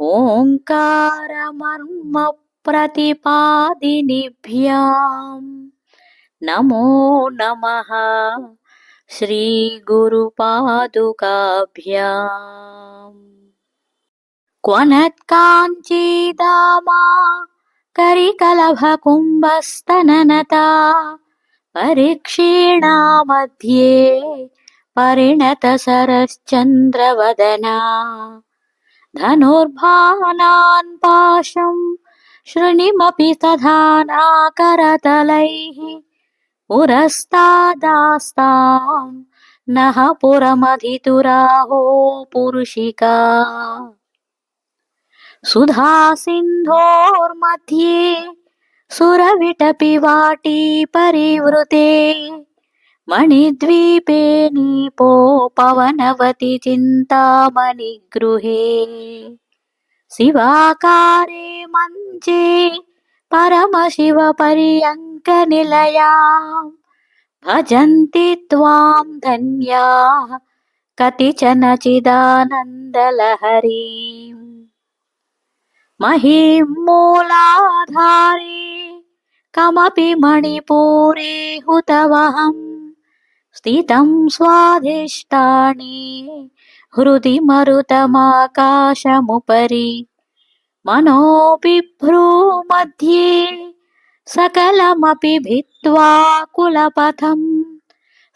ఓంకారమర్మ प्रतिपादिनिभ्यां नमो नमः श्रीगुरुपादुकाभ्याम् क्वनत्काञ्चीदामा करिकलभकुम्भस्तननता परीक्षीणा मध्ये परिणतसरश्चन्द्रवदना धनुर्भानान् पाशं शृणिमपि तथा नाकरतलैः पुरस्तादास्तां नः पुरमधितुराहो पुरुषिका सुधासिन्धोर्मध्ये सुरविटपि वाटी परिवृते मणिद्वीपे नीपो पवनवति चिन्तामणिगृहे शिवाकारे मञ्चे परमशिवपर्यङ्कनिलयां भजन्ति त्वां धन्याः कतिचन चिदानन्दलहरीम् महीं मूलाधारे कमपि मणिपूरे हुतवहम् स्थितं स्वाधिष्ठाने हृदि मरुतमाकाशमुपरि मनोबिभ्रूमध्ये सकलमपि भित्त्वा कुलपथं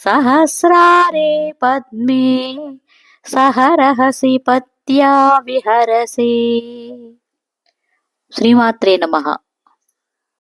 सहस्रारे पद्मे सह रहसि पत्या विहरसि శ్రీమాత్రే నమ